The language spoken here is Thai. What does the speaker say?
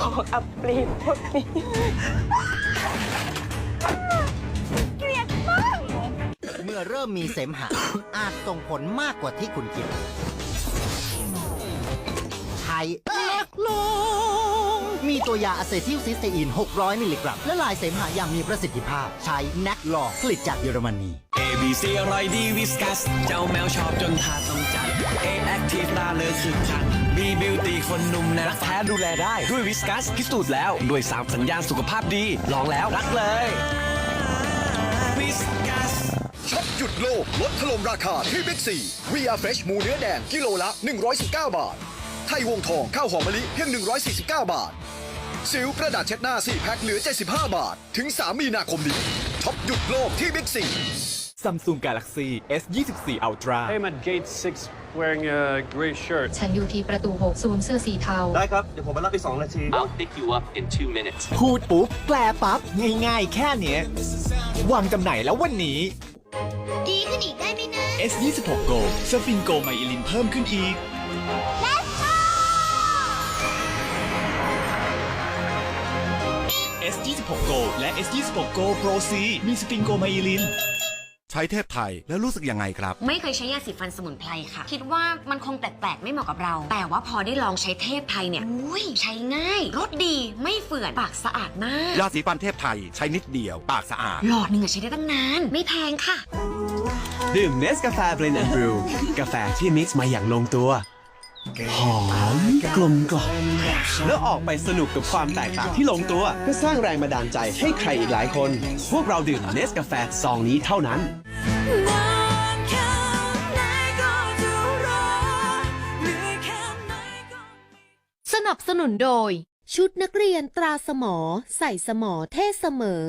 อกอับปรีพวกนี้ เมื่อเริ่มมีเสมหะ อาจส่งผลมากกว่าที่คุณคิด ไทยเล็กลง มีตัวยาอะเซทิลซิสเตอีน 600 มิลลิกรัมและลายเสมหะอย่างมีประสิทธิภาพ ใช้แนกลองผลิตจากเยอรมนี A B C อร่อยดีวิสกัส เจ้าแมวชอบจนทาต้องจัด A Active ตาเลือคึกคัก คนหนุ่มแนรักแท้ดูแลได้ด้วยวิสกัสพิสูจน์แล้วด้วย3สัญญาณสุขภาพดี ลองแล้วรักเลยวิสกัสช็อปหยุดโลกลดถล่มราคาที่บิ๊กซีวีอาเฟรชหมูเนื้อแดงกิโลละ 119 บาท ไทยวงทองข้าวหอมมะลิเพียง 149 บาท สิวกระดาษเช็ดหน้า 4 แพ็คเหลือ 75 บาท ถึง 3 มีนาคมนี้ช็อปหยุดโลกที่บิ๊กซี Samsung Galaxy S24 Ultra Hey, I'm at gate six wearing a gray shirt. ฉันอยู่ที่ประตู6ศูนย์เสื้อสีเทา ได้ครับ เดี๋ยวผมมารับอีก2นาที I'll pick you up in two minutes พูดปุ๊บแปลปั๊บ ง่ายๆ แค่เนี้ยวางจำหน่ายแล้ววันนี้ ดีขึ้นอีกได้ไหมนะ S26 Go สฟินโกไมอิลินเพิ่มขึ้นอีก S26 Go และ S26 Go Pro C มีสฟินโกไมอิลิน ใช้เทพไทยแล้วรู้สึกยังไงครับ ไม่เคยใช้ยาสีฟันสมุนไพรค่ะ คิดว่ามันคงแปลกๆ ไม่เหมาะกับเรา แต่ว่าพอได้ลองใช้เทพไทยเนี่ยอุ้ยใช้ง่ายรสดีไม่เฝื่อนปากสะอาดมากยาสีฟันเทพไทยใช้นิดเดียว ปากสะอาด หลอดหนึ่งอะใช้ได้ตั้งนานไม่แพงค่ะ ดื่มเนสกาแฟเบรนด์แอนด์บรูกาแฟที่มิกซ์มาอย่างลงตัวหอมกลมกล่อม แล้วออกไปสนุกกับความแตกต่างที่ลงตัวเพื่อสร้างแรงบันดาลใจให้ใครอีกหลายคน พวกเราดื่มเนสกาแฟซองนี้เท่านั้น สนับสนุนโดย ชุดนักเรียนตราสมอ ใส่สมอเท่เสมอ